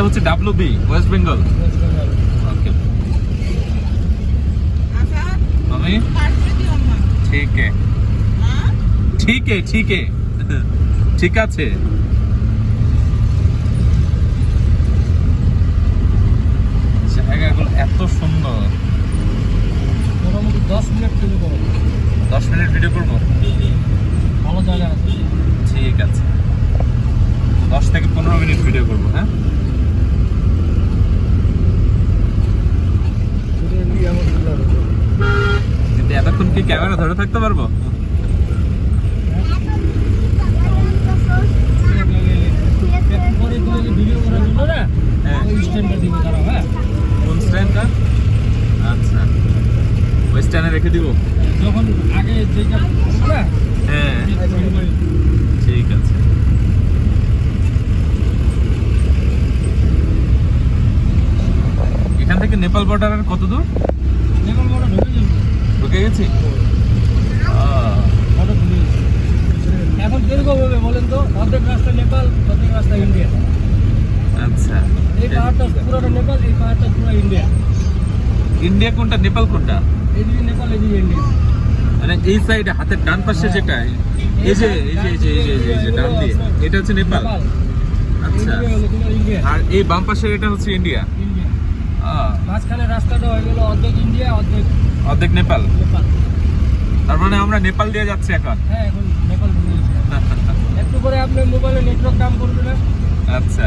এটা হচ্ছে W B West Bengal okay মামি ঠিক। আছে ঠিক। আছে। জায়গাগুলো এত সুন্দর। মোটামুটি দশ মিনিট ভিডিও করব। দশ মিনিট ভিডিও করব? ভালো জায়গা আছে। ঠিক আছে। দশ থেকে পনেরো মিনিট ভিডিও করব হ্যাঁ? এতক্ষণ কি ক্যামেরা ধরে থাকতে পারব? হ্যাঁ। কোন স্ট্যান্ডটা? আচ্ছা। ওই স্ট্যান্ডে রেখে দিব। যখন আগে হ্যাঁ। ঠিক আছে। এখান থেকে নেপাল বর্ডারের কত দূর? ঢুকে গেছি? এখন কীরকম হবে বলেন তো? অর্ধেক রাস্তা নেপাল অর্ধেক রাস্তা ইন্ডিয়া। আচ্ছা এই পাহাড়টা পুরোটা নেপাল এই পাহাড়টা পুরো ইন্ডিয়া। ইন্ডিয়া কোনটা নেপাল কোনটা? এদিকে নেপাল এদিকে ইন্ডিয়া। মানে এই সাইডে হাতের ডান পাশে যেটা এই যে এই যে এই যে এই যে এই যে, ডান দিয়ে। এটা হচ্ছে নেপাল। আচ্ছা। আর এই বাম পাশে এটা হচ্ছে ইন্ডিয়া। মাঝখানে রাস্তাটা হয়ে গেল অর্ধেক ইন্ডিয়া অর্ধেক অর্ধেক নেপাল। নেপাল। তার মানে আমরা নেপাল দিয়ে যাচ্ছি এখন। হ্যাঁ এখন নেপাল একটু পরে আপনার মোবাইলে নেটওয়ার্ক কাম করবে না? আচ্ছা।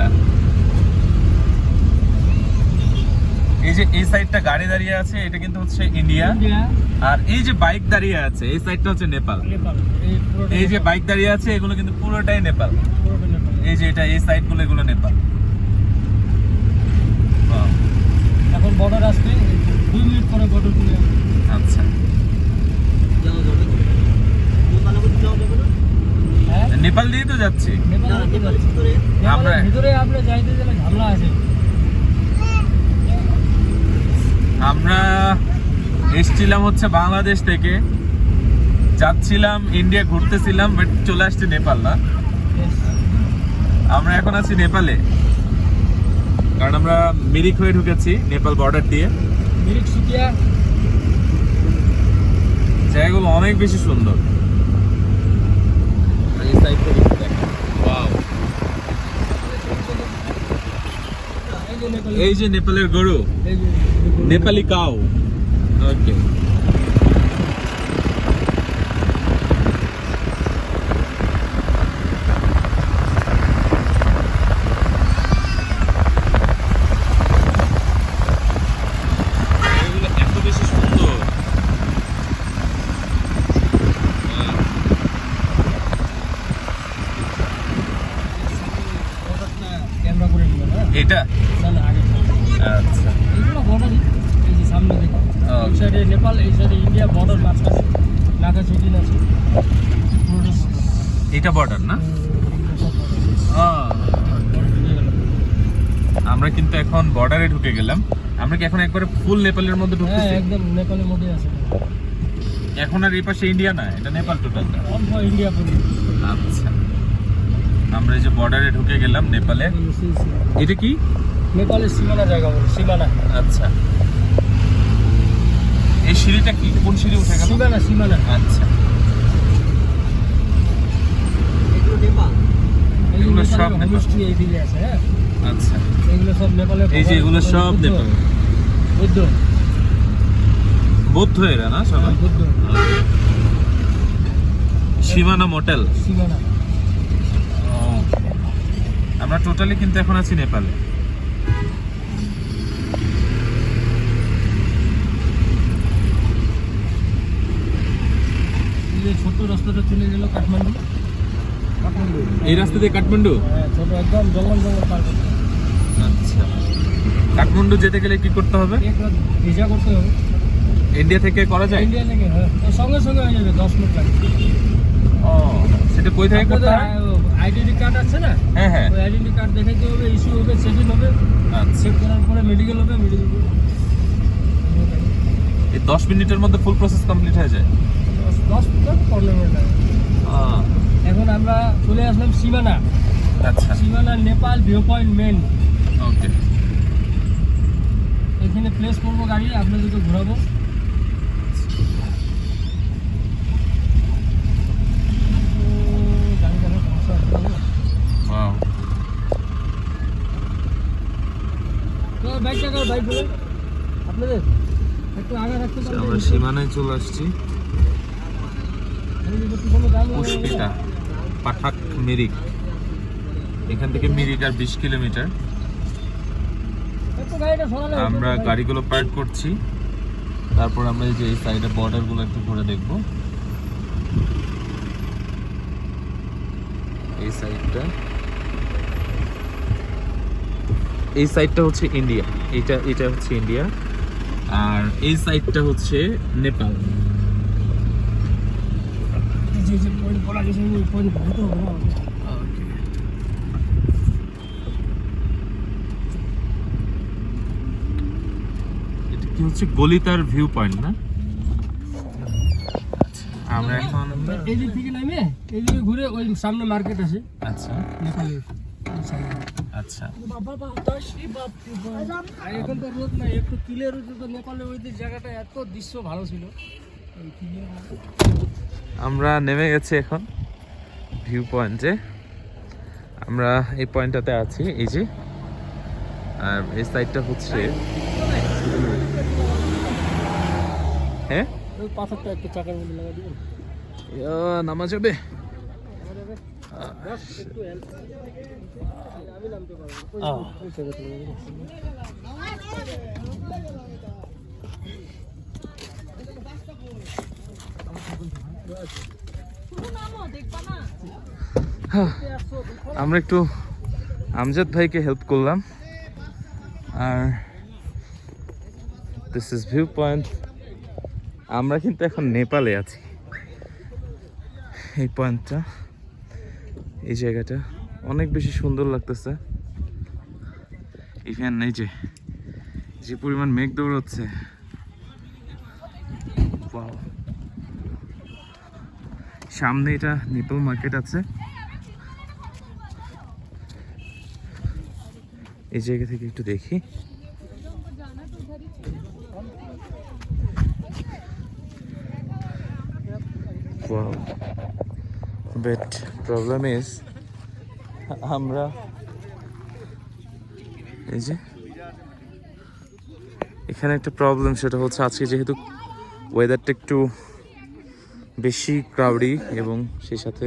এই যে এই সাইডটা গাড়ি দাঁড়িয়ে আছে এটা কিন্তু হচ্ছে ইন্ডিয়া। আর এই যে বাইক দাঁড়িয়ে আছে এই সাইডটা হচ্ছে নেপাল। এই যে বাইক দাঁড়িয়ে আছে এগুলো কিন্তু পুরোটাই নেপাল। এই যে এটা এই সাইডগুলো এগুলো নেপাল। এখন বর্ডার আসবে দুই মিনিট পরে বর্ডার খুলে আচ্ছা। হ্যাঁ? নেপাল দিয়ে তো যাচ্ছি। আমরা- ভিতরে আপনি যাইতে গেলে ঝামেলা আছে। আমরা এসছিলাম হচ্ছে বাংলাদেশ থেকে। যাচ্ছিলাম ইন্ডিয়া ঘুরতেছিলাম বাট চলে আসছি নেপাল না। আমরা এখন আছি নেপালে। কারণ আমরা মিরিক হয়ে ঢুকেছি নেপাল বর্ডার দিয়ে। মিরিক সুতিয়া। জায়গাগুলো অনেক বেশি সুন্দর। এই যে নেপালের গরু। নেপালি কাউ ওকে এত বেশি সুন্দর হ্যাঁ। বর্ডারটা ক্যামেরা করে নিবেন হ্যাঁ এটা না না আগে আচ্ছা এইগুলো বর্ডারই এই যে সামনে দেখো Okay. এই সাইডে নেপাল এই সাইডে ইন্ডিয়া বর্ডার মাঝখানে নাগা চিটিন আছে পুরোটা এটা বর্ডার না? আমরা কিন্তু এখন বর্ডারে ঢুকে গেলাম। আমরা কি এখন একবারে ফুল নেপালের মধ্যে হ্যাঁ ঢুকতেছি? একদম নেপালের মধ্যে আছে। এখন আর এই পাশে ইন্ডিয়া না এটা নেপাল টোটাল ইন্ডিয়া আচ্ছা। আমরা এই যে বর্ডারে ঢুকে গেলাম নেপালে। এটা কি? নেপালের সীমানা জায়গা বলে সীমানা। আচ্ছা। এই সিঁড়িটা কি? কোন সিঁড়ি উঠে গেল? সীমানা সীমানা। আচ্ছা। এগুলো সব নেপাল। আছে হ্যাঁ? আচ্ছা। এগুলো সব এই যে এগুলো সব বুদ্ধ। নেপাল। বুদ্ধ। বৌদ্ধ এরা না সবাই? বুদ্ধ। সীমানা মোটেল সীমানা। আমরা টোটালি কিন্তু এখন আছি নেপালে। ছোট্ট রাস্তাটা চলে গেল কাঠমান্ডু। কাঠমান্ডু এই রাস্তা দিয়ে কাঠমান্ডু? হ্যাঁ ছোট একদম জঙ্গল জঙ্গল পার আচ্ছা। কাঠমান্ডু যেতে গেলে কি করতে হবে? ভিসা করতে হবে। ইন্ডিয়া থেকে করা যায়? ইন্ডিয়া থেকে হ্যাঁ। সঙ্গে সঙ্গে হয়ে যাবে দশ মিনিট লাগবে। ও সেটা কই থেকে করতে হয়? আইডেন্টি কার্ড আছে না? হ্যাঁ হ্যাঁ। ওই আইডেন্টি কার্ড দেখাইতে হবে ইস্যু হবে সেটিং হবে। আচ্ছা। চেক করার পরে মেডিকেল হবে মেডিকেল এই দশ মিনিটের মধ্যে ফুল প্রসেস কমপ্লিট হয়ে যায়? দশ মিনিট পনেরো মিনিট এখন আমরা চলে আসলাম সীমানা। আচ্ছা। সীমানা Nepal view point main okay এখানে প্লেস করব গাড়ি আপনাদেরকে ঘোরাবো উম, গাড়ি দেখার সমস্যা হচ্ছে না। ওয়াও তো বাইকটা কার বাইক বলে আপনাদের একটু আগে রাখতে পারলে আমরা সীমানায় চলে আসছি। পুষ্পিতা পাঠাক মিরিক। এখান থেকে মিরিক আর বিশ কিলোমিটার। আমরা গাড়িগুলো পার্ক করছি। তারপর আমরা এই যে এই সাইডে বর্ডারগুলো একটু ঘুরে দেখব। এই সাইডটা এই সাইডটা হচ্ছে ইন্ডিয়া। এটা এটা হচ্ছে ইন্ডিয়া। আর এই সাইডটা হচ্ছে নেপাল। কি হচ্ছে গলিতার ভিউ পয়েন্ট না? আমরা এখন এই দিক থেকে নামে এই দিকে ঘুরে ওই সামনে মার্কেট আছে। আচ্ছা। নেপালে ওই সামনে। আচ্ছা। বাবা এখন তো রোদ নাই একটু কিলের রোদে তো নেপালে ওই জায়গাটা এত দৃশ্য ভালো ছিল। আমরা নেমে গেছি এখন ভিউ পয়েন্টে। আমরা এই পয়েন্টটাতে আছি এই যে। আর এই সাইডটা হচ্ছে হ্যাঁ? পাথরটা একটু চাকার মধ্যে লাগা দিবেন নামা যাবে? আমরা একটু আমজাদ ভাইকে হেল্প করলাম। আর দিস ইজ ভিউ পয়েন্ট আমরা কিন্তু এখন নেপালে আছি। এই পয়েন্টটা এই জায়গাটা। অনেক বেশি সুন্দর লাগতেছে। ইভেন এই যে যে পরিমাণ মেঘ দৌড়চ্ছে. সামনে এটা নেপাল মার্কেট আছে। এই জায়গা থেকে একটু দেখি। Wow. But problem is, আমরা এই যে, এখানে একটা প্রবলেম সেটা হচ্ছে আজকে যেহেতু ওয়েদারটা একটু বেশি ক্রাউডি এবং সেই সাথে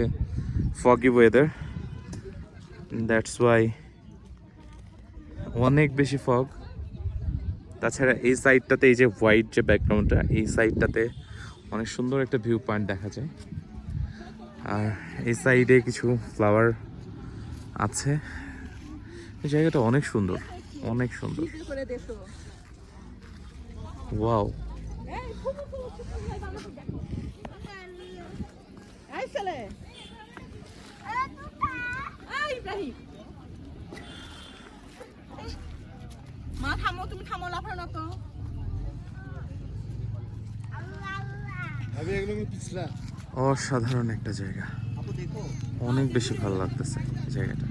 ফগি ওয়েদার দ্যাটস ওয়াই অনেক বেশি ফগ তাছাড়া এই সাইডটাতে এই যে হোয়াইট যে ব্যাকগ্রাউন্ডটা এই সাইডটাতে অনেক সুন্দর একটা ভিউ পয়েন্ট দেখা যায়। আর এই সাইডে কিছু ফ্লাওয়ার আছে এই জায়গাটা অনেক সুন্দর অনেক সুন্দর ওয়াও মা থামো তুমি থামো লাফাও না তো অসাধারণ একটা জায়গা। অনেক বেশি ভালো লাগতেছে জায়গাটা।